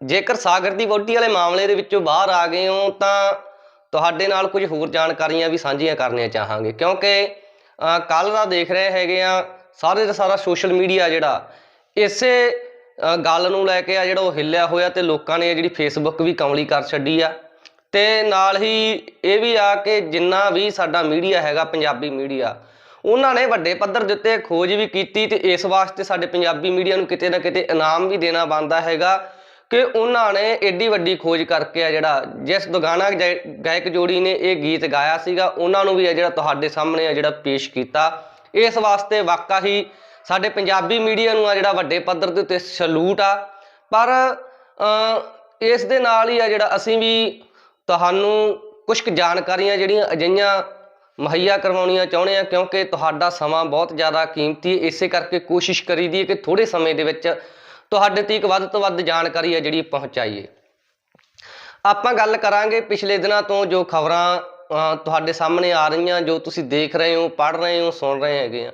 ਜੇਕਰ ਸਾਗਰ ਦੀ ਵੋਟੀ ਵਾਲੇ ਮਾਮਲੇ ਦੇ ਵਿੱਚੋਂ ਬਾਹਰ ਆ ਗਏ ਹੋ, ਤਾਂ ਤੁਹਾਡੇ ਨਾਲ ਕੁਝ ਹੋਰ ਜਾਣਕਾਰੀਆਂ ਵੀ ਸਾਂਝੀਆਂ ਕਰਨੀਆਂ ਚਾਹਾਂਗੇ। ਕਿਉਂਕਿ ਕੱਲ ਦਾ ਦੇਖ ਰਹੇ ਹੈਗੇ ਆ, ਸਾਰੇ ਦਾ ਸਾਰਾ ਸੋਸ਼ਲ ਮੀਡੀਆ ਜਿਹੜਾ, ਇਸੇ ਗੱਲ ਨੂੰ ਲੈ ਕੇ ਆ ਜਿਹੜਾ ਉਹ ਹਿੱਲਿਆ ਹੋਇਆ ਤੇ ਲੋਕਾਂ ਨੇ ਜਿਹੜੀ ਫੇਸਬੁੱਕ ਵੀ ਕਮਲੀ ਕਰ ਛੱਡੀ ਆ। ਤੇ ਨਾਲ ਹੀ ਇਹ ਵੀ ਆ ਕਿ ਜਿੰਨਾ ਵੀ ਸਾਡਾ ਮੀਡੀਆ ਹੈਗਾ, ਪੰਜਾਬੀ ਮੀਡੀਆ, ਉਹਨਾਂ ਨੇ ਵੱਡੇ ਪੱਧਰ ਦੇ ਉੱਤੇ ਖੋਜ ਵੀ ਕੀਤੀ ਤੇ ਇਸ ਵਾਸਤੇ ਸਾਡੇ ਪੰਜਾਬੀ ਮੀਡੀਆ ਨੂੰ ਕਿਤੇ ਨਾ ਕਿਤੇ ਇਨਾਮ ਵੀ ਦੇਣਾ ਬਣਦਾ ਹੈਗਾ। ਕਿ ਉਹਨਾਂ ਨੇ ਏਡੀ ਵੱਡੀ ਖੋਜ ਕਰਕੇ ਆ ਜਿਹੜਾ, ਜਿਸ ਦੁਗਾਨਾ ਗਾਇ- ਗਾਇਕ ਜੋੜੀ ਨੇ ਇਹ ਗੀਤ ਗਾਇਆ ਸੀਗਾ, ਉਹਨਾਂ ਨੂੰ ਵੀ ਆ ਜਿਹੜਾ ਤੁਹਾਡੇ ਸਾਹਮਣੇ ਆ ਜਿਹੜਾ ਪੇਸ਼ ਕੀਤਾ। ਇਸ ਵਾਸਤੇ ਵਾਕਾ ਹੀ ਸਾਡੇ ਪੰਜਾਬੀ ਮੀਡੀਆ ਨੂੰ ਆ ਜਿਹੜਾ ਵੱਡੇ ਪੱਧਰ ਦੇ ਉੱਤੇ ਸਲੂਟ ਆ। ਪਰ ਇਸ ਦੇ ਨਾਲ ਹੀ ਆ ਜਿਹੜਾ ਅਸੀਂ ਵੀ ਤੁਹਾਨੂੰ ਕੁਝ ਕੁ ਜਾਣਕਾਰੀਆਂ ਜਿਹੜੀਆਂ ਅਜਿਹੀਆਂ ਮੁਹੱਈਆ ਕਰਵਾਉਣੀਆਂ ਚਾਹੁੰਦੇ ਆ, ਕਿਉਂਕਿ ਤੁਹਾਡਾ ਸਮਾਂ ਬਹੁਤ ਜ਼ਿਆਦਾ ਕੀਮਤੀ ਹੈ। ਇਸੇ ਕਰਕੇ ਕੋਸ਼ਿਸ਼ ਕਰੀਦੀ ਹੈ ਕਿ ਥੋੜੇ ਸਮੇਂ ਦੇ ਵਿੱਚ ਤੁਹਾਡੇ ਤੀਕ ਵੱਧ ਤੋਂ ਵੱਧ ਜਾਣਕਾਰੀ ਹੈ ਜਿਹੜੀ ਪਹੁੰਚਾਈਏ ਆਪਾਂ ਗੱਲ ਕਰਾਂਗੇ ਪਿਛਲੇ ਦਿਨਾਂ ਤੋਂ ਜੋ ਖਬਰਾਂ ਤੁਹਾਡੇ ਸਾਹਮਣੇ ਆ ਰਹੀਆਂ, ਜੋ ਤੁਸੀਂ ਦੇਖ ਰਹੇ ਹੋ, ਪੜ੍ਹ ਰਹੇ ਹੋ, ਸੁਣ ਰਹੇ ਹੈਗੇ ਆ।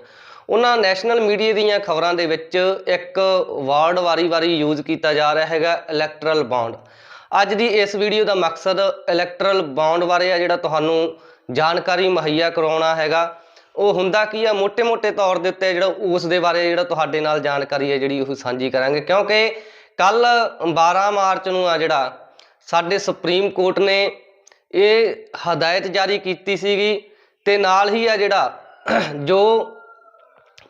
ਉਹਨਾਂ ਨੈਸ਼ਨਲ ਮੀਡੀਆ ਦੀਆਂ ਖਬਰਾਂ ਦੇ ਵਿੱਚ ਇੱਕ ਵਰਡ ਵਾਰੀ-ਵਾਰੀ ਯੂਜ਼ ਕੀਤਾ ਜਾ ਰਿਹਾ ਹੈਗਾ ਇਲੈਕਟਰਲ ਬੌਂਡ ਅੱਜ ਦੀ ਇਸ ਵੀਡੀਓ ਦਾ ਮਕਸਦ ਇਲੈਕਟਰਲ ਬੌਂਡ ਬਾਰੇ ਆ ਜਿਹੜਾ ਤੁਹਾਨੂੰ ਜਾਣਕਾਰੀ ਮੁਹੱਈਆ ਕਰਾਉਣਾ ਹੈਗਾ। ਉਹ ਹੁੰਦਾ ਕੀ ਆ ਮੋਟੇ ਮੋਟੇ ਤੌਰ ਦੇ ਉੱਤੇ ਜਿਹੜਾ ਉਸ ਦੇ ਬਾਰੇ ਜਿਹੜਾ ਤੁਹਾਡੇ ਨਾਲ ਜਾਣਕਾਰੀ ਹੈ, ਜਿਹੜੀ ਉਹ ਸਾਂਝੀ ਕਰਾਂਗੇ। ਕਿਉਂਕਿ ਕੱਲ੍ਹ 12 ਮਾਰਚ ਨੂੰ ਆ ਜਿਹੜਾ ਸਾਡੇ ਸੁਪਰੀਮ ਕੋਰਟ ਨੇ ਇਹ ਹਦਾਇਤ ਜਾਰੀ ਕੀਤੀ ਸੀਗੀ ਤੇ ਨਾਲ ਹੀ ਆ ਜਿਹੜਾ ਜੋ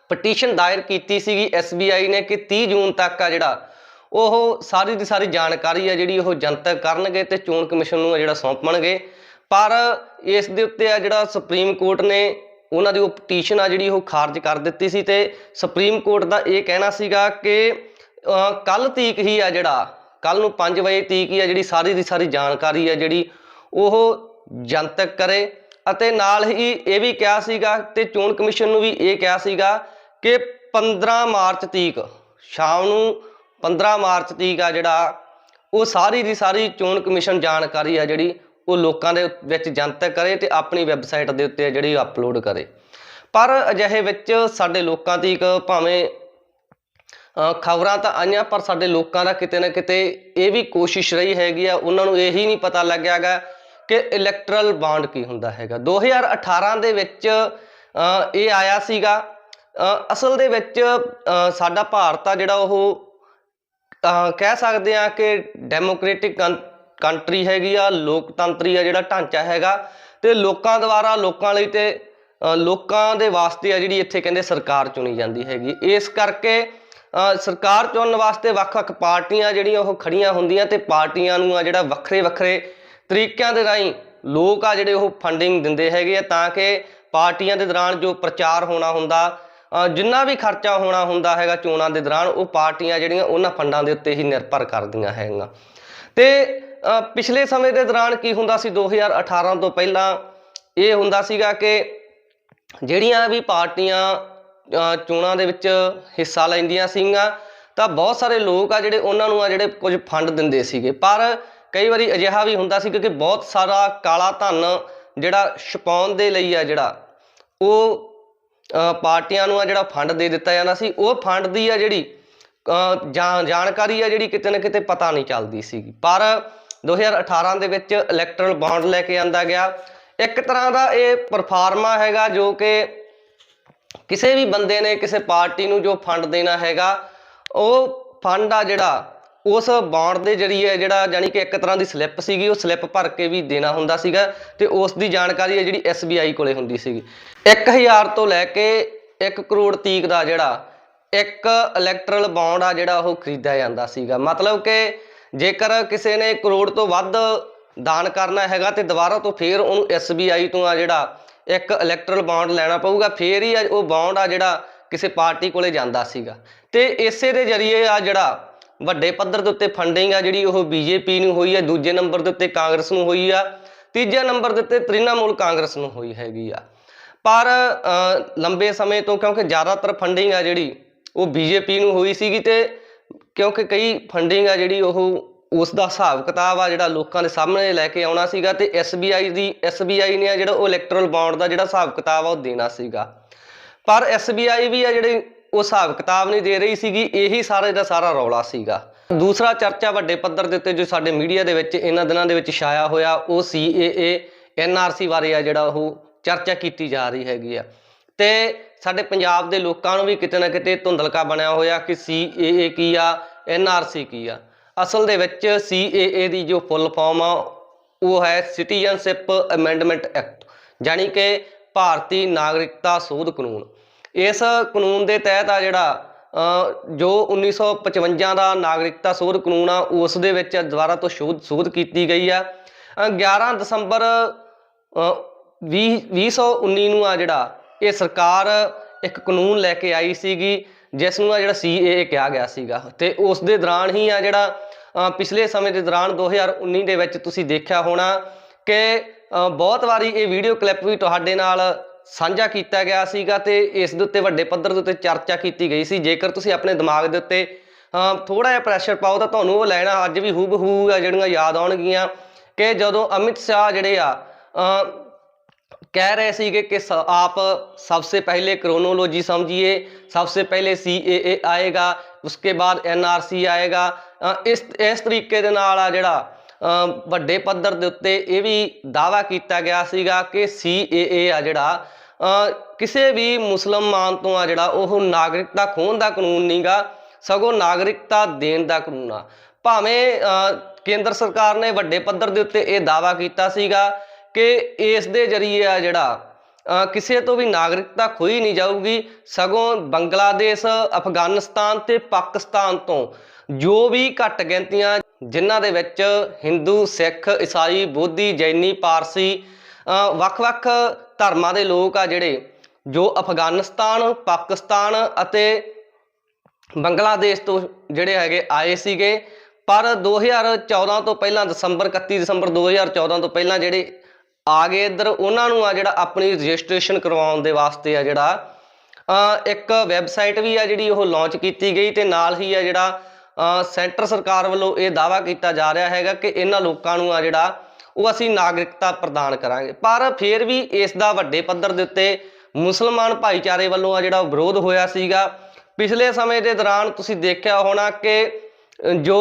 ਪਟੀਸ਼ਨ ਦਾਇਰ ਕੀਤੀ ਸੀਗੀ SBI ਨੇ ਕਿ ਤੀਹ ਜੂਨ ਤੱਕ ਆ ਜਿਹੜਾ ਉਹ ਸਾਰੀ ਦੀ ਸਾਰੀ ਜਾਣਕਾਰੀ ਆ ਜਿਹੜੀ ਉਹ ਜਨਤਕ ਕਰਨਗੇ ਤੇ ਚੋਣ ਕਮਿਸ਼ਨ ਨੂੰ ਆ ਜਿਹੜਾ ਸੌਂਪਣਗੇ ਪਰ ਇਸ ਦੇ ਉੱਤੇ ਆ ਜਿਹੜਾ ਸੁਪਰੀਮ ਕੋਰਟ ਨੇ ਉਹਨਾਂ ਦੀ ਉਹ ਪਟੀਸ਼ਨ ਆ ਜਿਹੜੀ ਉਹ ਖਾਰਜ ਕਰ ਦਿੱਤੀ ਸੀ ਤੇ ਸੁਪਰੀਮ ਕੋਰਟ ਦਾ ਇਹ ਕਹਿਣਾ ਸੀਗਾ ਕਿ ਕੱਲ ਤੀਕ ਹੀ ਆ ਜਿਹੜਾ ਕੱਲ ਨੂੰ 5 ਵਜੇ ਤੀਕ ਹੀ ਆ ਜਿਹੜੀ ਸਾਰੀ ਦੀ ਸਾਰੀ ਜਾਣਕਾਰੀ ਆ ਜਿਹੜੀ ਉਹ ਜਨਤਕ ਕਰੇ। ਅਤੇ ਨਾਲ ਹੀ ਇਹ ਵੀ ਕਿਹਾ ਸੀਗਾ ਤੇ ਚੋਣ ਕਮਿਸ਼ਨ ਨੂੰ ਵੀ ਇਹ ਕਿਹਾ ਸੀਗਾ ਕਿ 15 ਮਾਰਚ ਤੀਕ, ਸ਼ਾਮ ਨੂੰ 15 ਮਾਰਚ ਤੀਕ ਆ ਜਿਹੜਾ, ਉਹ ਸਾਰੀ ਦੀ ਸਾਰੀ ਚੋਣ ਕਮਿਸ਼ਨ ਜਾਣਕਾਰੀ ਆ ਜਿਹੜੀ ਉਹ ਲੋਕਾਂ ਦੇ ਵਿੱਚ ਜਨਤਕ ਕਰੇ ਤੇ ਆਪਣੀ ਵੈਬਸਾਈਟ ਦੇ ਉੱਤੇ ਜਿਹੜੀ ਅਪਲੋਡ ਕਰੇ। ਪਰ ਅਜਿਹੇ ਵਿੱਚ ਸਾਡੇ ਲੋਕਾਂ ਤੀਕ ਭਾਵੇਂ ਖਬਰਾਂ ਤਾਂ ਆਈਆਂ, ਪਰ ਸਾਡੇ ਲੋਕਾਂ ਦਾ ਕਿਤੇ ਨਾ ਕਿਤੇ ਇਹ ਵੀ ਕੋਸ਼ਿਸ਼ ਰਹੀ ਹੈਗੀ ਆ, ਉਹਨਾਂ ਨੂੰ ਇਹੀ ਨਹੀਂ ਪਤਾ ਲੱਗਿਆਗਾ ਕਿ ਇਲੈਕਟਰਲ ਬਾਂਡ ਕੀ ਹੁੰਦਾ ਹੈਗਾ। 2018 ਦੇ ਵਿੱਚ ਇਹ ਆਇਆ ਸੀਗਾ। ਅਸਲ ਦੇ ਵਿੱਚ ਸਾਡਾ ਭਾਰਤ ਆ ਜਿਹੜਾ ਉਹ ਕਹਿ ਸਕਦੇ ਆ ਕਿ ਡੈਮੋਕ੍ਰੈਟਿਕ ਕੰਟਰੀ ਹੈਗੀ ਆ, ਲੋਕਤੰਤਰੀ ਆ ਜਿਹੜਾ ਢਾਂਚਾ ਹੈਗਾ ਤੇ ਲੋਕਾਂ ਦੁਆਰਾ, ਲੋਕਾਂ ਲਈ ਤੇ ਲੋਕਾਂ ਦੇ ਵਾਸਤੇ ਆ ਜਿਹੜੀ ਇੱਥੇ ਕਹਿੰਦੇ ਸਰਕਾਰ ਚੁਣੀ ਜਾਂਦੀ ਹੈਗੀ। ਇਸ ਕਰਕੇ ਸਰਕਾਰ ਚੁਣਨ ਵਾਸਤੇ ਵੱਖ-ਵੱਖ ਪਾਰਟੀਆਂ ਜਿਹੜੀਆਂ ਉਹ ਖੜੀਆਂ ਹੁੰਦੀਆਂ ਤੇ ਪਾਰਟੀਆਂ ਨੂੰ ਆ ਜਿਹੜਾ ਵੱਖਰੇ-ਵੱਖਰੇ ਤਰੀਕਿਆਂ ਦੇ ਰਾਹੀਂ ਲੋਕ ਆ ਜਿਹੜੇ ਉਹ ਫੰਡਿੰਗ ਦਿੰਦੇ ਹੈਗੇ ਆ ਤਾਂ ਕਿ ਪਾਰਟੀਆਂ ਦੇ ਦੌਰਾਨ ਜੋ ਪ੍ਰਚਾਰ ਹੋਣਾ ਹੁੰਦਾ ਜਿੰਨਾ ਵੀ ਖਰਚਾ ਹੋਣਾ ਹੁੰਦਾ ਹੈਗਾ ਚੋਣਾਂ ਦੇ ਦੌਰਾਨ, ਉਹ ਪਾਰਟੀਆਂ ਜਿਹੜੀਆਂ ਉਹਨਾਂ ਫੰਡਾਂ ਦੇ ਉੱਤੇ ਹੀ ਨਿਰਭਰ ਕਰਦੀਆਂ ਹੈਗੀਆਂ। ਤੇ ਪਿਛਲੇ ਸਮੇਂ ਦੇ ਦੌਰਾਨ ਕੀ ਹੁੰਦਾ ਸੀ? 2018 ਤੋਂ ਪਹਿਲਾਂ ਇਹ ਹੁੰਦਾ ਸੀਗਾ ਕਿ ਜਿਹੜੀਆਂ ਵੀ ਪਾਰਟੀਆਂ ਚੋਣਾਂ ਦੇ ਵਿੱਚ ਹਿੱਸਾ ਲੈਂਦੀਆਂ ਸੀਗੀਆਂ, ਤਾਂ ਬਹੁਤ ਸਾਰੇ ਲੋਕ ਆ ਜਿਹੜੇ ਉਹਨਾਂ ਨੂੰ ਆ ਜਿਹੜੇ ਕੁਝ ਫੰਡ ਦਿੰਦੇ ਸੀਗੇ। ਪਰ ਕਈ ਵਾਰੀ ਅਜਿਹਾ ਵੀ ਹੁੰਦਾ ਸੀ ਕਿ ਬਹੁਤ ਸਾਰਾ ਕਾਲਾ ਧਨ ਜਿਹੜਾ ਛਪਾਉਣ ਦੇ ਲਈ ਆ ਜਿਹੜਾ, ਉਹ ਪਾਰਟੀਆਂ ਨੂੰ ਆ ਜਿਹੜਾ ਫੰਡ ਦੇ ਦਿੱਤਾ ਜਾਂਦਾ ਸੀ। ਉਹ ਫੰਡ ਦੀ ਆ ਜਿਹੜੀ ਜਾਂ- ਜਾਣਕਾਰੀ ਆ ਜਿਹੜੀ ਕਿਤੇ ਨਾ ਕਿਤੇ ਪਤਾ ਨਹੀਂ ਚੱਲਦੀ ਸੀਗੀ। ਪਰ 2018 ਦੇ ਵਿੱਚ ਇਲੈਕਟਰਲ ਬੌਂਡ ਲੈ ਕੇ ਆਂਦਾ ਗਿਆ। ਇੱਕ ਤਰ੍ਹਾਂ ਦਾ ਇਹ ਪਰਫਾਰਮਾ ਹੈਗਾ ਜੋ ਕਿ ਕਿਸੇ ਵੀ ਬੰਦੇ ਨੇ ਕਿਸੇ ਪਾਰਟੀ ਨੂੰ ਜੋ ਫੰਡ ਦੇਣਾ ਹੈਗਾ, ਉਹ ਫੰਡ ਆ ਜਿਹੜਾ, ਉਸ ਬੌਂਡ ਦੇ ਜਰੀਏ ਜਿਹੜਾ ਜਾਨੀ ਕਿ ਇੱਕ ਤਰ੍ਹਾਂ ਦੀ ਸਲਿੱਪ ਸੀਗੀ, ਉਹ ਸਲਿੱਪ ਭਰ ਕੇ ਵੀ ਦੇਣਾ ਹੁੰਦਾ ਸੀਗਾ ਤੇ ਉਸ ਦੀ ਜਾਣਕਾਰੀ ਹੈ ਜਿਹੜੀ SBI ਕੋਲੇ ਹੁੰਦੀ ਸੀਗੀ। 1000 ਤੋਂ ਲੈ ਕੇ 1 ਕਰੋੜ ਤੀਕ ਦਾ ਜਿਹੜਾ ਇੱਕ ਇਲੈਕਟਰਲ ਬੌਂਡ ਆ ਜਿਹੜਾ ਉਹ ਖਰੀਦਿਆ ਜਾਂਦਾ ਸੀਗਾ। ਮਤਲਬ ਕਿ ਜੇਕਰ ਕਿਸੇ ਨੇ ਕਰੋੜ ਤੋਂ ਵੱਧ ਦਾਨ ਕਰਨਾ ਹੈਗਾ ਤੇ ਦੁਬਾਰਾ ਤੋਂ ਫੇਰ ਉਹਨੂੰ SBI ਤੋਂ ਆ ਜਿਹੜਾ ਇੱਕ ਇਲੈਕਟਰਲ ਬੌਂਡ ਲੈਣਾ ਪਊਗਾ, ਫੇਰ ਹੀ ਆ ਉਹ ਬੌਂਡ ਆ ਜਿਹੜਾ ਕਿਸੇ ਪਾਰਟੀ ਕੋਲੇ ਜਾਂਦਾ ਸੀਗਾ। ਤੇ ਇਸੇ ਦੇ ਜਰੀਏ ਆ ਜਿਹੜਾ ਵੱਡੇ ਪੱਧਰ ਦੇ ਉੱਤੇ ਫੰਡਿੰਗ ਆ ਜਿਹੜੀ ਉਹ ਬੀਜੇਪੀ ਨੂੰ ਹੋਈ ਆ, ਦੂਜੇ ਨੰਬਰ ਦੇ ਉੱਤੇ ਕਾਂਗਰਸ ਨੂੰ ਹੋਈ ਆ, ਤੀਜੇ ਨੰਬਰ ਦੇ ਉੱਤੇ ਤ੍ਰਿਣਮੂਲ ਕਾਂਗਰਸ ਨੂੰ ਹੋਈ ਹੈਗੀ ਆ। ਪਰ ਲੰਬੇ ਸਮੇਂ ਤੋਂ ਕਿਉਂਕਿ ਜ਼ਿਆਦਾਤਰ ਫੰਡਿੰਗ ਆ ਜਿਹੜੀ ਉਹ ਬੀਜੇਪੀ ਨੂੰ ਹੋਈ ਸੀਗੀ ਤੇ ਕਿਉਂਕਿ ਕਈ ਫੰਡਿੰਗ ਆ ਜਿਹੜੀ ਉਹ ਉਸ ਦਾ ਹਿਸਾਬ ਕਿਤਾਬ ਆ ਜਿਹੜਾ ਲੋਕਾਂ ਦੇ ਸਾਹਮਣੇ ਲੈ ਕੇ ਆਉਣਾ ਸੀਗਾ ਤੇ SBI ਦੀ, SBI ਨੇ ਆ ਜਿਹੜਾ ਉਹ ਇਲੈਕਟਰਲ ਬੌਂਡ ਦਾ ਜਿਹੜਾ ਹਿਸਾਬ ਕਿਤਾਬ ਆ ਉਹ ਦੇਣਾ ਸੀਗਾ। ਪਰ SBI ਵੀ ਆ ਜਿਹੜੇ ਉਹ ਹਿਸਾਬ ਕਿਤਾਬ ਨਹੀਂ ਦੇ ਰਹੀ ਸੀਗੀ, ਇਹੀ ਸਾਰੇ ਦਾ ਸਾਰਾ ਰੌਲਾ ਸੀਗਾ। ਦੂਸਰਾ ਚਰਚਾ ਵੱਡੇ ਪੱਧਰ ਦੇ ਉੱਤੇ ਜੋ ਸਾਡੇ ਮੀਡੀਆ ਦੇ ਵਿੱਚ, ਇਹਨਾਂ ਦਿਨਾਂ ਦੇ ਵਿੱਚ ਛਾਇਆ ਹੋਇਆ, ਉਹ CAA NRC ਬਾਰੇ ਆ ਜਿਹੜਾ ਉਹ ਚਰਚਾ ਕੀਤੀ ਜਾ ਰਹੀ ਹੈਗੀ ਆ। ਤੇ ਸਾਡੇ ਪੰਜਾਬ ਦੇ ਲੋਕਾਂ ਨੂੰ ਵੀ ਕਿਤੇ ਨਾ ਕਿਤੇ ਧੁੰਦਲਕਾ ਬਣਿਆ ਹੋਇਆ ਕਿ CAA ਕੀ ਆ NRC ਕੀ ਆ। ਅਸਲ ਦੇ ਵਿੱਚ CAA ਦੀ ਜੋ ਫੁੱਲ ਫਾਰਮ ਆ ਉਹ ਹੈ ਸਿਟੀਜ਼ਨਸ਼ਿਪ ਅਮੈਂਡਮੈਂਟ ਐਕਟ ਜਾਣੀ ਕਿ ਭਾਰਤੀ ਨਾਗਰਿਕਤਾ ਸੋਧ ਕਾਨੂੰਨ। ਇਸ ਕਾਨੂੰਨ ਦੇ ਤਹਿਤ ਆ ਜਿਹੜਾ ਅ, ਜੋ 1955 ਦਾ ਨਾਗਰਿਕਤਾ ਸੋਧ ਕਾਨੂੰਨ ਆ ਉਸ ਦੇ ਵਿੱਚ ਦੁਬਾਰਾ ਤੋਂ ਸ਼ੋਧ ਸੋਧ ਕੀਤੀ ਗਈ ਆ। ਅ, 11 ਦਸੰਬਰ ਅ, 20 2019 ਨੂੰ ਆ ਜਿਹੜਾ ਇਹ ਸਰਕਾਰ ਇੱਕ ਕਾਨੂੰਨ ਲੈ ਕੇ ਆਈ ਸੀਗੀ ਜਿਸ ਨੂੰ ਆ ਜਿਹੜਾ CAA ਕਿਹਾ ਗਿਆ ਸੀਗਾ। ਤੇ ਉਸ ਦੇ ਦੌਰਾਨ ਹੀ ਆ ਜਿਹੜਾ ਪਿਛਲੇ ਸਮੇਂ ਦੇ ਦੌਰਾਨ 2019 ਦੇ ਵਿੱਚ ਤੁਸੀਂ ਦੇਖਿਆ ਹੋਣਾ ਕਿ ਬਹੁਤ ਵਾਰੀ ਇਹ ਵੀਡੀਓ ਕਲਿੱਪ ਵੀ ਤੁਹਾਡੇ ਨਾਲ ਸਾਂਝਾ ਕੀਤਾ ਗਿਆ ਸੀਗਾ ਤੇ ਇਸ ਦੇ ਉੱਤੇ ਵੱਡੇ ਪੱਧਰ ਦੇ ਉੱਤੇ ਚਰਚਾ ਕੀਤੀ ਗਈ ਸੀ। ਜੇਕਰ ਤੁਸੀਂ ਆਪਣੇ ਦਿਮਾਗ ਦੇ ਉੱਤੇ ਥੋੜਾ ਜਿਹਾ ਪ੍ਰੈਸ਼ਰ ਪਾਓ ਤਾਂ ਤੁਹਾਨੂੰ ਉਹ ਲੈਣਾ ਅੱਜ ਵੀ ਹੂਬ ਹੂ ਆ ਜਿਹੜੀਆਂ ਯਾਦ ਆਉਣਗੀਆਂ ਕਿ ਜਦੋਂ ਅਮਿਤ ਸ਼ਾਹ ਜਿਹੜੇ ਆ कह रहे सीगे कि स- आप सबसे पहले क्रोनोलॉजी समझिए सबसे पहले CAA ਆਏਗਾ ਉਸਕੇ ਬਾਅਦ NRC ਆਏਗਾ ਅ, ਇਸ ਇਸ ਤਰੀਕੇ ਦੇ ਨਾਲ ਆ ਜਿਹੜਾ ਅ, ਵੱਡੇ ਪੱਧਰ ਦੇ ਉੱਤੇ ਇਹ ਵੀ ਦਾਵਾ ਕੀਤਾ ਗਿਆ ਸੀਗਾ ਕਿ CAA ਆ ਜਿਹੜਾ ਅ, ਕਿਸੇ ਵੀ ਮੁਸਲਮਾਨ ਤੋਂ ਆ ਜਿਹੜਾ ਉਹ ਨਾਗਰਿਕਤਾ ਖੋਹਣ ਦਾ ਕਾਨੂੰਨ ਨਹੀਂਗਾ ਸਗੋਂ ਨਾਗਰਿਕਤਾ ਦੇਣ ਦਾ ਕਾਨੂੰਨ ਆ ਭਾਵੇਂ ਅ, ਕੇਂਦਰ ਸਰਕਾਰ ਨੇ ਵੱਡੇ ਪੱਧਰ ਦੇ ਉੱਤੇ ਇਹ ਦਾਵਾ ਕੀਤਾ ਸੀਗਾ ਕਿ ਇਸ ਦੇ ਜਰੀਏ ਆ ਜਿਹੜਾ ਕਿਸੇ ਤੋਂ ਵੀ ਨਾਗਰਿਕਤਾ ਖੋਈ ਨਹੀਂ ਜਾਊਗੀ। ਸਗੋਂ ਬੰਗਲਾਦੇਸ਼, ਅਫਗਾਨਿਸਤਾਨ ਤੇ ਪਾਕਿਸਤਾਨ ਤੋਂ ਜੋ ਵੀ ਘੱਟ ਗਿਣਤੀਆਂ, ਜਿਨ੍ਹਾਂ ਦੇ ਵਿੱਚ ਹਿੰਦੂ, ਸਿੱਖ, ਈਸਾਈ, ਬੋਧੀ, ਜੈਨੀ, ਪਾਰਸੀ ਵੱਖ-ਵੱਖ ਧਰਮਾਂ ਦੇ ਲੋਕ ਆ ਜਿਹੜੇ, ਜੋ ਅਫਗਾਨਿਸਤਾਨ, ਪਾਕਿਸਤਾਨ ਅਤੇ ਬੰਗਲਾਦੇਸ਼ ਤੋਂ ਜਿਹੜੇ ਹੈਗੇ ਆਏ ਸੀਗੇ। ਪਰ 2014 ਤੋਂ ਪਹਿਲਾਂ ਦਸੰਬਰ 31 ਦਸੰਬਰ 2014 ਤੋਂ ਪਹਿਲਾਂ ਜਿਹੜੇ ਆ ਗਏ ਇੱਧਰ ਉਹਨਾਂ ਨੂੰ ਆ ਜਿਹੜਾ ਆਪਣੀ ਰਜਿਸਟ੍ਰੇਸ਼ਨ ਕਰਵਾਉਣ ਦੇ ਵਾਸਤੇ ਆ ਜਿਹੜਾ ਇੱਕ ਵੈਬਸਾਈਟ ਵੀ ਆ ਜਿਹੜੀ ਉਹ ਲਾਂਚ ਕੀਤੀ ਗਈ ਤੇ ਨਾਲ ਹੀ ਆ ਜਿਹੜਾ ਸੈਂਟਰ ਸਰਕਾਰ ਵੱਲੋਂ ਇਹ ਦਾਵਾ ਕੀਤਾ ਜਾ ਰਿਹਾ ਹੈਗਾ ਕਿ ਇਹਨਾਂ ਲੋਕਾਂ ਨੂੰ ਆ ਜਿਹੜਾ ਉਹ ਅਸੀਂ ਨਾਗਰਿਕਤਾ ਪ੍ਰਦਾਨ ਕਰਾਂਗੇ। ਪਰ ਫਿਰ ਵੀ ਇਸ ਦਾ ਵੱਡੇ ਪੱਧਰ ਦੇ ਉੱਤੇ ਮੁਸਲਮਾਨ ਭਾਈਚਾਰੇ ਵੱਲੋਂ ਆ ਜਿਹੜਾ ਵਿਰੋਧ ਹੋਇਆ ਸੀਗਾ। ਪਿਛਲੇ ਸਮੇਂ ਦੇ ਦੌਰਾਨ ਤੁਸੀਂ ਦੇਖਿਆ ਹੋਣਾ ਕਿ ਜੋ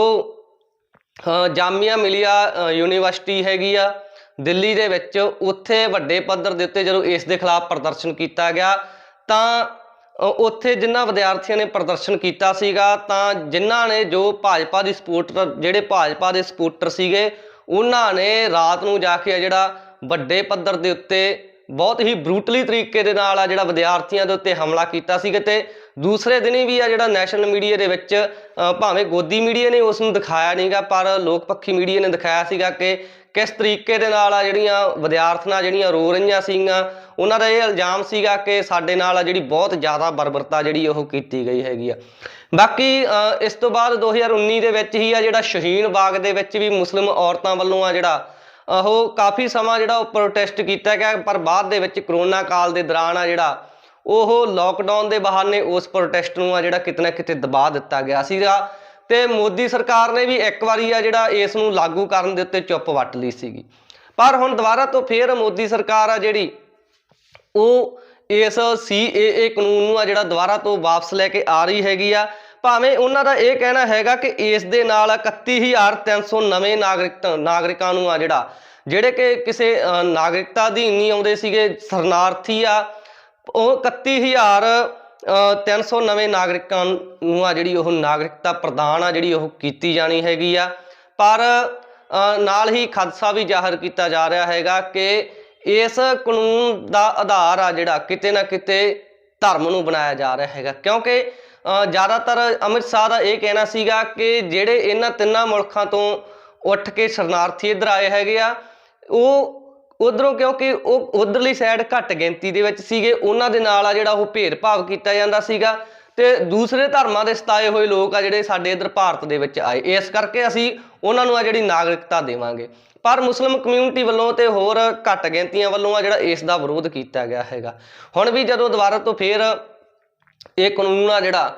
ਅ, ਜਾਮੀਆ ਮਿਲੀਆ ਯੂਨੀਵਰਸਿਟੀ ਹੈਗੀ ਆ ਦਿੱਲੀ ਦੇ ਵਿੱਚ ਉੱਥੇ ਵੱਡੇ ਪੱਧਰ ਦੇ ਉੱਤੇ ਜਦੋਂ ਇਸ ਦੇ ਖਿਲਾਫ ਪ੍ਰਦਰਸ਼ਨ ਕੀਤਾ ਗਿਆ, ਤਾਂ ਉੱਥੇ ਜਿਨ੍ਹਾਂ ਵਿਦਿਆਰਥੀਆਂ ਨੇ ਪ੍ਰਦਰਸ਼ਨ ਕੀਤਾ ਸੀਗਾ, ਤਾਂ ਜਿਨ੍ਹਾਂ ਨੇ ਜੋ ਭਾਜਪਾ ਦੀ ਸਪੋਰਟਰ, ਜਿਹੜੇ ਭਾਜਪਾ ਦੇ ਸਪੋਰਟਰ ਸੀਗੇ, ਉਹਨਾਂ ਨੇ ਰਾਤ ਨੂੰ ਜਾ ਕੇ ਆ ਜਿਹੜਾ ਵੱਡੇ ਪੱਧਰ ਦੇ ਉੱਤੇ ਬਹੁਤ ਹੀ ਬਰੂਟਲੀ ਤਰੀਕੇ ਦੇ ਨਾਲ ਆ ਜਿਹੜਾ ਵਿਦਿਆਰਥੀਆਂ ਦੇ ਉੱਤੇ ਹਮਲਾ ਕੀਤਾ ਸੀਗਾ ਤੇ ਦੂਸਰੇ ਦਿਨ ਹੀ ਵੀ ਆ ਜਿਹੜਾ ਨੈਸ਼ਨਲ ਮੀਡੀਆ ਦੇ ਵਿੱਚ ਭਾਵੇਂ ਗੋਦੀ ਮੀਡੀਆ ਨੇ ਉਸ ਨੂੰ ਦਿਖਾਇਆ ਨਹੀਂਗਾ ਪਰ ਲੋਕ ਪੱਖੀ ਮੀਡੀਆ ਨੇ ਦਿਖਾਇਆ ਸੀਗਾ ਕਿ ਕਿਸ ਤਰੀਕੇ ਦੇ ਨਾਲ ਆ ਜਿਹੜੀਆਂ ਵਿਦਿਆਰਥਣਾਂ ਜਿਹੜੀਆਂ ਰੋ ਰਹੀਆਂ ਸੀਗੀਆਂ, ਉਹਨਾਂ ਦਾ ਇਹ ਇਲਜ਼ਾਮ ਸੀਗਾ ਕਿ ਸਾਡੇ ਨਾਲ ਆ ਜਿਹੜੀ ਬਹੁਤ ਜ਼ਿਆਦਾ ਬਰਬਰਤਾ ਜਿਹੜੀ ਉਹ ਕੀਤੀ ਗਈ ਹੈਗੀ ਆ। ਬਾਕੀ ਇਸ ਤੋਂ ਬਾਅਦ 2019 ਦੇ ਵਿੱਚ ਹੀ ਆ ਜਿਹੜਾ ਸ਼ਹੀਨ ਬਾਗ ਦੇ ਵਿੱਚ ਵੀ ਮੁਸਲਿਮ ਔਰਤਾਂ ਵੱਲੋਂ ਆ ਜਿਹੜਾ ਉਹ ਕਾਫੀ ਸਮਾਂ ਜਿਹੜਾ ਉਹ ਪ੍ਰੋਟੈਸਟ ਕੀਤਾ ਗਿਆ, ਪਰ ਬਾਅਦ ਦੇ ਵਿੱਚ ਕਰੋਨਾ ਕਾਲ ਦੇ ਦੌਰਾਨ ਆ ਜਿਹੜਾ ਉਹ ਲੋਕਡਾਊਨ ਦੇ ਬਹਾਨੇ ਉਸ ਪ੍ਰੋਟੈਸਟ ਨੂੰ ਆ ਜਿਹੜਾ ਕਿਤੇ ਨਾ ਕਿਤੇ ਦਬਾ ਦਿੱਤਾ ਗਿਆ ਸੀਗਾ। ਤੇ ਮੋਦੀ ਸਰਕਾਰ ਨੇ ਵੀ ਇੱਕ ਵਾਰੀ ਆ ਜਿਹੜਾ ਇਸ ਨੂੰ ਲਾਗੂ ਕਰਨ ਦੇ ਉੱਤੇ ਚੁੱਪ ਵੱਟ ਲਈ ਸੀਗੀ। ਪਰ ਹੁਣ ਦੁਬਾਰਾ ਤੋਂ ਫੇਰ ਮੋਦੀ ਸਰਕਾਰ ਆ ਜਿਹੜੀ ਉਹ ਇਸ CAA ਕਾਨੂੰਨ ਨੂੰ ਆ ਜਿਹੜਾ ਦੁਬਾਰਾ ਤੋਂ ਵਾਪਸ ਲੈ ਕੇ ਆ ਰਹੀ ਹੈਗੀ ਆ। ਭਾਵੇਂ ਉਹਨਾਂ ਦਾ ਇਹ ਕਹਿਣਾ ਹੈਗਾ ਕਿ ਇਸ ਦੇ ਨਾਲ 31300 ਨਵੇਂ ਨਾਗਰਿਕ ਨਾਗਰਿਕਾਂ ਨੂੰ ਆ ਜਿਹੜਾ ਜਿਹੜੇ ਕਿ ਕਿਸੇ ਨਾਗਰਿਕਤਾ ਦੀ ਨਹੀਂ ਆਉਂਦੇ ਸੀਗੇ ਸ਼ਰਨਾਰਥੀ ਆ ਉਹ 31000 ਅ, 300 ਨਵੇਂ ਨਾਗਰਿਕਾਂ ਨੂੰ ਆ ਜਿਹੜੀ ਉਹ ਨਾਗਰਿਕਤਾ ਪ੍ਰਦਾਨ ਆ, ਜਿਹੜੀ ਉਹ ਕੀਤੀ ਜਾਣੀ ਹੈਗੀ ਆ। ਪਰ ਨਾਲ ਹੀ ਖਦਸ਼ਾ ਵੀ ਜ਼ਾਹਰ ਕੀਤਾ ਜਾ ਰਿਹਾ ਹੈਗਾ ਕਿ ਇਸ ਕਾਨੂੰਨ ਦਾ ਆਧਾਰ ਆ ਜਿਹੜਾ ਕਿਤੇ ਨਾ ਕਿਤੇ ਧਰਮ ਨੂੰ ਬਣਾਇਆ ਜਾ ਰਿਹਾ ਹੈਗਾ। ਕਿਉਂਕਿ ਜ਼ਿਆਦਾਤਰ ਅਮਿਤ ਸ਼ਾਹ ਦਾ ਇਹ ਕਹਿਣਾ ਸੀਗਾ ਕਿ ਜਿਹੜੇ ਇਹਨਾਂ ਤਿੰਨਾਂ ਮੁਲਕਾਂ ਤੋਂ ਉੱਠ ਕੇ ਸ਼ਰਨਾਰਥੀ ਇੱਧਰ ਆਏ ਹੈਗੇ ਆ, ਉਹ ਉਧਰੋਂ ਕਿਉਂਕਿ ਉਹ ਉਧਰਲੀ ਸਾਈਡ ਘੱਟ ਗਿਣਤੀ ਦੇ ਵਿੱਚ ਸੀਗੇ, ਉਹਨਾਂ ਦੇ ਨਾਲ ਆ ਜਿਹੜਾ ਉਹ ਭੇਦਭਾਵ ਕੀਤਾ ਜਾਂਦਾ ਸੀਗਾ ਤੇ ਦੂਸਰੇ ਧਰਮਾਂ ਦੇ ਸਤਾਏ ਹੋਏ ਲੋਕ ਆ ਜਿਹੜੇ ਸਾਡੇ ਇੱਧਰ ਭਾਰਤ ਦੇ ਵਿੱਚ ਆਏ। ਇਸ ਕਰਕੇ ਅਸੀਂ ਉਹਨਾਂ ਨੂੰ ਆ ਜਿਹੜੀ ਨਾਗਰਿਕਤਾ ਦੇਵਾਂਗੇ। ਪਰ ਮੁਸਲਿਮ ਕਮਿਊਨਿਟੀ ਵੱਲੋਂ ਤੇ ਹੋਰ ਘੱਟ ਗਿਣਤੀਆਂ ਵੱਲੋਂ ਆ ਜਿਹੜਾ ਇਸ ਦਾ ਵਿਰੋਧ ਕੀਤਾ ਗਿਆ ਹੈਗਾ। ਹੁਣ ਵੀ ਜਦੋਂ ਦੁਬਾਰਾ ਤੋਂ ਫੇਰ ਇਹ ਕਾਨੂੰਨ ਆ ਜਿਹੜਾ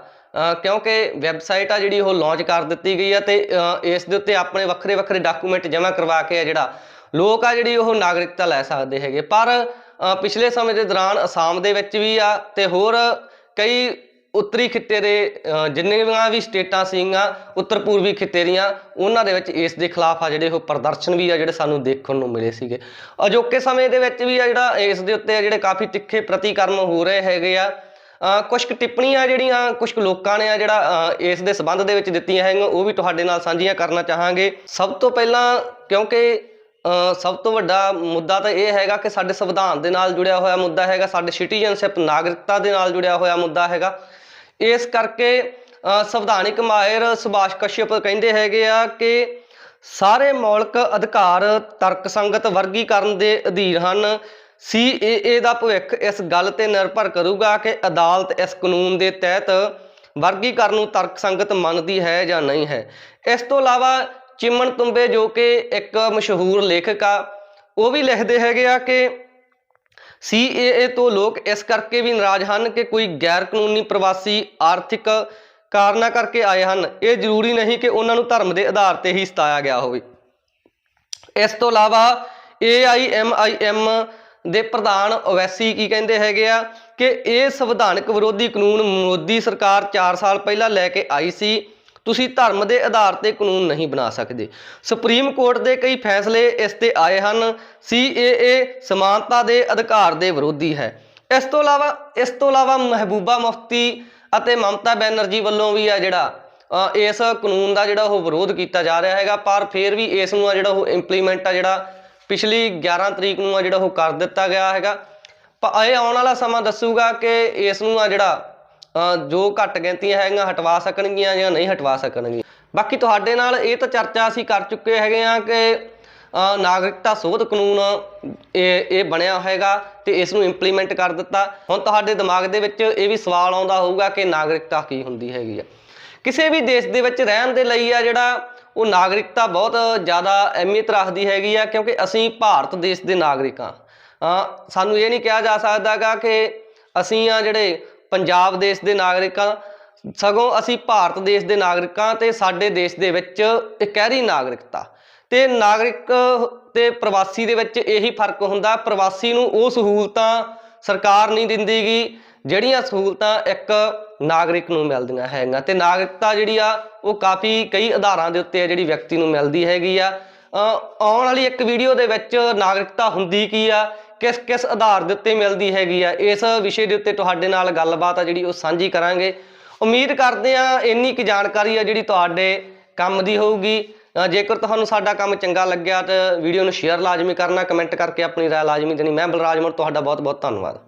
ਕਿਉਂਕਿ ਵੈਬਸਾਈਟ ਆ ਜਿਹੜੀ ਉਹ ਲਾਂਚ ਕਰ ਦਿੱਤੀ ਗਈ ਆ ਤੇ ਇਸ ਦੇ ਉੱਤੇ ਆਪਣੇ ਵੱਖਰੇ ਵੱਖਰੇ ਡਾਕੂਮੈਂਟ ਜਮ੍ਹਾਂ ਕਰਵਾ ਕੇ ਆ ਜਿਹੜਾ ਲੋਕ ਆ ਜਿਹੜੀ ਉਹ ਨਾਗਰਿਕਤਾ ਲੈ ਸਕਦੇ ਹੈਗੇ। ਪਰ ਪਿਛਲੇ ਸਮੇਂ ਦੇ ਦੌਰਾਨ ਅਸਾਮ ਦੇ ਵਿੱਚ ਵੀ ਆ ਤੇ ਹੋਰ ਕਈ ਉੱਤਰੀ ਖਿੱਤੇ ਦੇ ਜਿੰਨੀਆਂ ਵੀ ਸਟੇਟਾਂ ਸੀਗੀਆਂ ਉੱਤਰ ਪੂਰਬੀ ਖਿੱਤੇ ਦੀਆਂ ਉਹਨਾਂ ਦੇ ਵਿੱਚ ਇਸ ਦੇ ਖਿਲਾਫ ਆ ਜਿਹੜੇ ਉਹ ਪ੍ਰਦਰਸ਼ਨ ਵੀ ਆ ਜਿਹੜੇ ਸਾਨੂੰ ਦੇਖਣ ਨੂੰ ਮਿਲੇ ਸੀਗੇ। ਅਜੋਕੇ ਸਮੇਂ ਦੇ ਵਿੱਚ ਵੀ ਆ ਜਿਹੜਾ ਇਸ ਦੇ ਉੱਤੇ ਜਿਹੜੇ ਕਾਫੀ ਤਿੱਖੇ ਪ੍ਰਤੀਕਰਮ ਹੋ ਰਹੇ ਹੈਗੇ ਆ। ਅ, ਕੁਛ ਕੁ ਟਿੱਪਣੀਆਂ ਜਿਹੜੀਆਂ ਕੁਝ ਕੁ ਲੋਕਾਂ ਨੇ ਆ ਜਿਹੜਾ ਇਸ ਦੇ ਸਬੰਧ ਦੇ ਵਿੱਚ ਦਿੱਤੀਆਂ ਹੈਗੀਆਂ ਉਹ ਵੀ ਤੁਹਾਡੇ ਨਾਲ ਸਾਂਝੀਆਂ ਕਰਨਾ ਚਾਹਾਂਗੇ। ਸਭ ਤੋਂ ਪਹਿਲਾਂ ਕਿਉਂਕਿ ਸਭ ਤੋਂ ਵੱਡਾ ਮੁੱਦਾ ਤਾਂ ਇਹ ਹੈਗਾ ਕਿ ਸਾਡੇ ਸੰਵਿਧਾਨ ਦੇ ਨਾਲ ਜੁੜਿਆ ਹੋਇਆ ਮੁੱਦਾ ਹੈਗਾ, ਸਾਡੇ ਸਿਟੀਜ਼ਨਸ਼ਿਪ ਨਾਗਰਿਕਤਾ ਦੇ ਨਾਲ ਜੁੜਿਆ ਹੋਇਆ ਮੁੱਦਾ ਹੈਗਾ। ਇਸ ਕਰਕੇ ਸੰਵਿਧਾਨਿਕ ਮਾਹਿਰ ਸੁਭਾਸ਼ ਕਸ਼ਯਪ ਕਹਿੰਦੇ ਹੈਗੇ ਆ ਕਿ ਸਾਰੇ ਮੌਲਿਕ ਅਧਿਕਾਰ ਤਰਕਸੰਗਤ ਵਰਗੀਕਰਨ ਦੇ ਅਧੀਨ ਹਨ। ਸੀਏਏ ਦਾ ਭਵਿੱਖ ਇਸ ਗੱਲ ਤੇ ਨਿਰਭਰ ਕਰੂਗਾ ਕਿ ਅਦਾਲਤ ਇਸ ਕਾਨੂੰਨ ਦੇ ਤਹਿਤ ਵਰਗੀਕਰਨ ਨੂੰ ਤਰਕਸੰਗਤ ਮੰਨਦੀ ਹੈ ਜਾਂ ਨਹੀਂ ਹੈ। ਇਸ ਤੋਂ ਇਲਾਵਾ ਚਿਮਨ ਤੁੰਬੇ ਜੋ ਕਿ ਇੱਕ ਮਸ਼ਹੂਰ ਲੇਖਕ ਆ, ਉਹ ਵੀ ਲਿਖਦੇ ਹੈਗੇ ਆ ਕਿ ਸੀਏਏ ਤੋਂ ਲੋਕ ਇਸ ਕਰਕੇ ਵੀ ਨਾਰਾਜ਼ ਹਨ ਕਿ ਕੋਈ ਗੈਰ ਕਾਨੂੰਨੀ ਪ੍ਰਵਾਸੀ ਆਰਥਿਕ ਕਾਰਨਾਂ ਕਰਕੇ ਆਏ ਹਨ। ਇਹ ਜ਼ਰੂਰੀ ਨਹੀਂ ਕਿ ਉਹਨਾਂ ਨੂੰ ਧਰਮ ਦੇ ਆਧਾਰ ਤੇ ਹੀ ਸਤਾਇਆ ਗਿਆ ਹੋਵੇ। ਇਸ ਤੋਂ ਇਲਾਵਾ AIMIM ਦੇ ਪ੍ਰਧਾਨ ਓਵੈਸੀ ਕੀ ਕਹਿੰਦੇ ਹੈਗੇ ਆ ਕਿ ਇਹ ਸੰਵਿਧਾਨਕ ਵਿਰੋਧੀ ਕਾਨੂੰਨ ਮੋਦੀ ਸਰਕਾਰ 4 ਸਾਲ ਪਹਿਲਾਂ ਲੈ ਕੇ ਆਈ ਸੀ। ਤੁਸੀਂ ਧਰਮ ਦੇ ਆਧਾਰ ਤੇ ਕਾਨੂੰਨ ਨਹੀਂ ਬਣਾ ਸਕਦੇ। ਸੁਪਰੀਮ ਕੋਰਟ ਦੇ ਕਈ ਫੈਸਲੇ ਇਸ ਤੇ ਆਏ ਹਨ। CAA ਸਮਾਨਤਾ ਦੇ ਅਧਿਕਾਰ ਦੇ ਵਿਰੋਧੀ ਹੈ। ਇਸ ਤੋਂ ਇਲਾਵਾ, ਇਸ ਤੋਂ ਇਲਾਵਾ ਮਹਿਬੂਬਾ ਮੁਫਤੀ ਅਤੇ ਮਮਤਾ ਬੈਨਰਜੀ ਵੱਲੋਂ ਵੀ ਆ ਜਿਹੜਾ ਇਸ ਕਾਨੂੰਨ ਦਾ ਜਿਹੜਾ ਉਹ ਵਿਰੋਧ ਕੀਤਾ ਜਾ ਰਿਹਾ ਹੈਗਾ। ਪਰ ਫਿਰ ਵੀ ਇਸ ਨੂੰ ਆ ਜਿਹੜਾ ਉਹ ਇੰਪਲੀਮੈਂਟ ਆ ਜਿਹੜਾ ਪਿਛਲੀ 11 ਤਰੀਕ ਨੂੰ ਆ ਜਿਹੜਾ ਉਹ ਕਰ ਦਿੱਤਾ ਗਿਆ ਹੈਗਾ। ਇਹ ਆਉਣ ਵਾਲਾ ਸਮਾਂ ਦੱਸੂਗਾ ਕਿ ਇਸ ਨੂੰ ਆ ਜਿਹੜਾ ਜੋ ਘੱਟ ਗਿਣਤੀਆਂ ਹੈਗੀਆਂ ਹਟਵਾ ਸਕਣਗੀਆਂ ਜਾਂ ਨਹੀਂ ਹਟਵਾ ਸਕਣਗੀਆਂ। ਬਾਕੀ ਤੁਹਾਡੇ ਨਾਲ ਇਹ ਤਾਂ ਚਰਚਾ ਅਸੀਂ ਕਰ ਚੁੱਕੇ ਹੈਗੇ ਆ ਕਿ ਨਾਗਰਿਕਤਾ ਸੋਧ ਕਾਨੂੰਨ, ਇਹ ਇਹ ਬਣਿਆ ਹੋਏਗਾ ਤੇ ਇਸ ਨੂੰ ਇੰਪਲੀਮੈਂਟ ਕਰ ਦਿੱਤਾ। ਹੁਣ ਤੁਹਾਡੇ ਦਿਮਾਗ ਦੇ ਵਿੱਚ ਇਹ ਵੀ ਸਵਾਲ ਆਉਂਦਾ ਹੋਊਗਾ ਕਿ ਨਾਗਰਿਕਤਾ ਕੀ ਹੁੰਦੀ ਹੈਗੀ ਆ। ਕਿਸੇ ਵੀ ਦੇਸ਼ ਦੇ ਵਿੱਚ ਰਹਿਣ ਦੇ ਲਈ ਆ ਜਿਹੜਾ ਉਹ ਨਾਗਰਿਕਤਾ ਬਹੁਤ ਜ਼ਿਆਦਾ ਅਹਿਮੀਅਤ ਰੱਖਦੀ ਹੈਗੀ ਆ, ਕਿਉਂਕਿ ਅਸੀਂ ਭਾਰਤ ਦੇਸ਼ ਦੇ ਨਾਗਰਿਕ ਹਾਂ। ਸਾਨੂੰ ਇਹ ਨਹੀਂ ਕਿਹਾ ਜਾ ਸਕਦਾਗਾ ਕਿ ਅਸੀਂ ਆ ਜਿਹੜੇ ਪੰਜਾਬ ਦੇਸ਼ ਦੇ ਨਾਗਰਿਕਾਂ, ਸਗੋਂ ਅਸੀਂ ਭਾਰਤ ਦੇਸ਼ ਦੇ ਨਾਗਰਿਕਾਂ ਤੇ ਸਾਡੇ ਦੇਸ਼ ਦੇ ਵਿੱਚ ਇਕਹਿਰੀ ਨਾਗਰਿਕਤਾ। ਤੇ ਨਾਗਰਿਕ ਤੇ ਪ੍ਰਵਾਸੀ ਦੇ ਵਿੱਚ ਇਹੀ ਫ਼ਰਕ ਹੁੰਦਾ, ਪ੍ਰਵਾਸੀ ਨੂੰ ਉਹ ਸਹੂਲਤਾਂ ਸਰਕਾਰ ਨਹੀਂ ਦਿੰਦੀਗੀ, ਜਿਹੜੀਆਂ ਸਹੂਲਤਾਂ ਇੱਕ ਨਾਗਰਿਕ ਨੂੰ ਮਿਲਦੀਆਂ ਹੈਗੀਆਂ। ਤੇ ਨਾਗਰਿਕਤਾ ਜਿਹੜੀ ਆ, ਉਹ ਕਾਫੀ ਕਈ ਆਧਾਰਾਂ ਦੇ ਉੱਤੇ ਜਿਹੜੀ ਵਿਅਕਤੀ ਨੂੰ ਮਿਲਦੀ ਹੈਗੀ ਆ। ਆਉਣ ਵਾਲੀ ਇੱਕ ਵੀਡੀਓ ਦੇ ਵਿੱਚ ਨਾਗਰਿਕਤਾ ਹੁੰਦੀ ਕੀ ਆ ਕਿਸ ਕਿਸ ਆਧਾਰ ਦੇ ਉੱਤੇ ਮਿਲਦੀ ਹੈਗੀ ਆ, ਇਸ ਵਿਸ਼ੇ ਦੇ ਉੱਤੇ ਤੁਹਾਡੇ ਨਾਲ ਗੱਲਬਾਤ ਆ ਜਿਹੜੀ ਉਹ ਸਾਂਝੀ ਕਰਾਂਗੇ। ਉਮੀਦ ਕਰਦੇ ਆ ਇੰਨੀ ਕੁ ਜਾਣਕਾਰੀ ਆ ਜਿਹੜੀ ਤੁਹਾਡੇ ਕੰਮ ਦੀ ਹੋਊਗੀ। ਜੇਕਰ ਤੁਹਾਨੂੰ ਸਾਡਾ ਕੰਮ ਚੰਗਾ ਲੱਗਿਆ ਤਾਂ ਵੀਡੀਓ ਨੂੰ ਸ਼ੇਅਰ ਲਾਜ਼ਮੀ ਕਰਨਾ ਕਮੈਂਟ ਕਰਕੇ ਆਪਣੀ ਰਾਏ ਲਾਜ਼ਮੀ ਦੇਣੀ। ਮੈਂ ਬਲਰਾਜ ਮੋਰ ਤੁਹਾਡਾ ਬਹੁਤ ਬਹੁਤ ਧੰਨਵਾਦ।